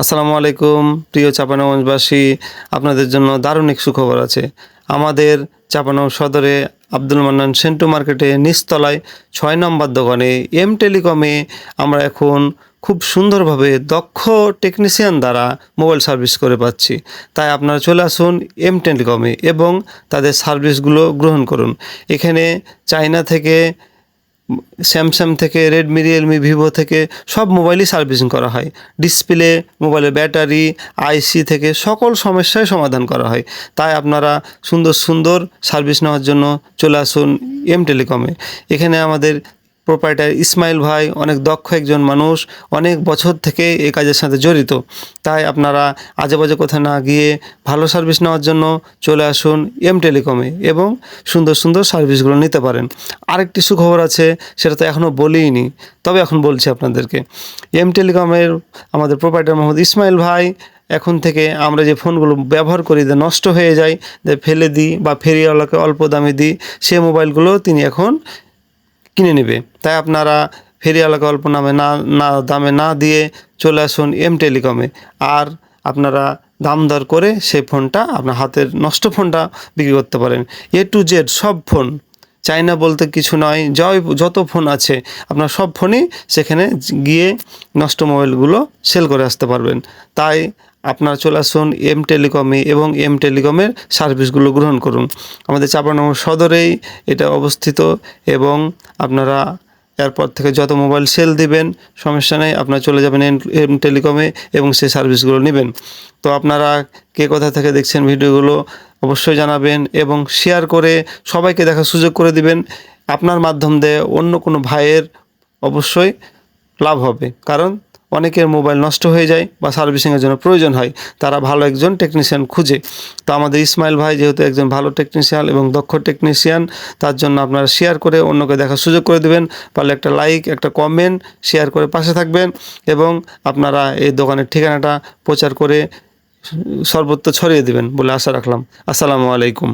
আসসালামু আলাইকুম, প্রিয় চাপানগঞ্জবাসী। আপনাদের জন্য দারুণ এক সুখবর আছে। আমাদের চাপানগঞ্জ সদরে আব্দুল মান্নান সেন্টু মার্কেটে নিচতলায় ছয় নম্বর দোকানে এম টেলিকমে আমরা এখন খুব সুন্দরভাবে দক্ষ টেকনিশিয়ান দ্বারা মোবাইল সার্ভিস করে পাচ্ছি। তাই আপনারা চলে আসুন এম টেলিকমে এবং তাদের সার্ভিসগুলো গ্রহণ করুন। এখানে চায়না থেকে স্যামসাং থেকে রেডমি রিয়েলমি ভিভো থেকে সব মোবাইলই সার্ভিসিং করা হয়। ডিসপ্লে মোবাইলের ব্যাটারি আইসি থেকে সকল সমস্যায় সমাধান করা হয়। তাই আপনারা সুন্দর সুন্দর সার্ভিস নেওয়ার জন্য চলে আসুন এম টেলিকমে এখানে আমাদের প্রোপাইটার ইসমাইল ভাই অনেক দক্ষ একজন মানুষ, অনেক বছর থেকে এই কাজের সাথে জড়িত। তাই আপনারা আজে বাজে কোথাও না গিয়ে ভালো সার্ভিস নেওয়ার জন্য চলে আসুন এম টেলিকমে এবং সুন্দর সুন্দর সার্ভিসগুলো নিতে পারেন। আরেকটি সুখবর আছে, সেটা তো এখনও বলিনি, তবে এখন বলছি আপনাদেরকে। এম টেলিকমের আমাদের প্রোপাইটার মোহাম্মদ ইসমাইল ভাই, এখন থেকে আমরা যে ফোনগুলো ব্যবহার করি যে নষ্ট হয়ে যায়, যে ফেলে দিই বা ফেরিওয়ালাকে অল্প দামে দিই, সে মোবাইলগুলো তিনি এখন কিনে নেবে। তাই আপনারা ফেরিয়ালা গল্প নামে না না, দামে না দিয়ে চলে আসুন এম টেলিকমে। আর আপনারা দাম দর করে সেই ফোনটা আপনার হাতের নষ্ট ফোনটা বিক্রি করতে পারেন। এ টু জেড সব ফোন চাইনা বলতে কিছু নয় যাই যত ফোন আছে, আপনার সব ফোনই সেখানে গিয়ে নষ্ট মোবাইলগুলো সেল করে আসতে পারবেন। তাই আপনার চলে আসুন এম টেলিকমে এবং এম টেলিকমের সার্ভিসগুলো গ্রহণ করুন। আমাদের চাপানগর সদরেই এটা অবস্থিত এবং আপনারা এরপর থেকে যত মোবাইল সেল দিবেন, সমস্যা নেই, আপনার চলে যাবেন এম- টেলিকমে এবং সেই সার্ভিসগুলো নেবেন। তো আপনারা কে কোথা থেকে দেখছেন ভিডিওগুলো অবশ্যই জানাবেন এবং শেয়ার করে সবাইকে দেখার সুযোগ করে দিবেন। আপনার মাধ্যম দিয়ে অন্য কোনো ভাইয়ের অবশ্যই লাভ হবে। কারণ অনেকের মোবাইল নষ্ট হয়ে যায় বা সার্ভিসিংয়ের জন্য প্রয়োজন হয়, তারা ভালো একজন টেকনিশিয়ান খুঁজে। তো আমাদের ইসমাইল ভাই যেহেতু একজন ভালো টেকনিশিয়ান এবং দক্ষ টেকনিশিয়ান তার জন্য আপনারা শেয়ার করে অন্যকে দেখার সুযোগ করে দেবেন। পারলে একটা লাইক একটা কমেন্ট শেয়ার করে পাশে থাকবেন এবং আপনারা এই দোকানের ঠিকানাটা প্রচার করে সর্বত্র ছড়িয়ে দেবেন বলে আশা রাখলাম। আসসালামু আলাইকুম।